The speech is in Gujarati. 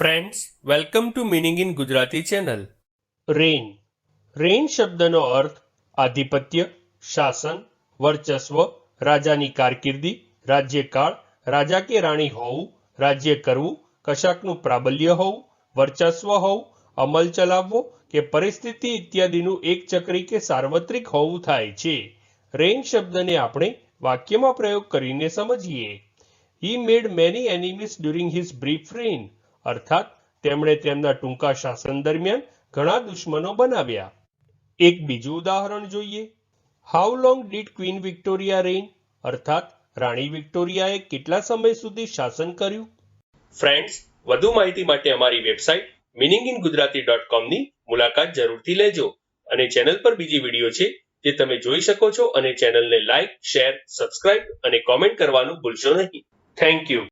Friends welcome to meaning in Gujarati channel reign reign શબ્દનો અર્થ આધિપત્ય, શાસન, વર્ચસ્વ, રાજાની કારકિર્દી, રાજ્યકાળ, રાજા કે રાણી હોવું, રાજ્ય કરવું, કશાકનું પ્રાબલ્ય હોવું, વર્ચસ્વ હોવું, અમલ ચલાવવો કે પરિસ્થિતિ ઇત્યાદિનું એકચક્રી કે સાર્વત્રિક હોવું થાય છે. રેન શબ્દને આપણે વાક્યમાં પ્રયોગ કરીને સમજીએ. He made many enemies during his brief reign અર્થાત તેમણે તેમના ટૂંકા શાસન દરમિયાન ઘણા દુશ્મનો બનાવ્યા. એક બીજું ઉદાહરણ જોઈએ. How long did Queen Victoria reign અર્થાત રાણી વિક્ટોરિયાએ કેટલા સમય સુધી શાસન કર્યું? ફ્રેન્ડ્સ વધુ માહિતી માટે અમારી website meaning in Gujarati dot કોમની મુલાકાત જરૂરથી લેજો અને ચેનલ પર બીજી વીડિયો છે જે તમે જોઈ શકો છો અને ચેનલને લાઇક શેર સબસ્ક્રાઇબ અને કોમેન્ટ કરવાનું ભૂલશો નહીં. Thank you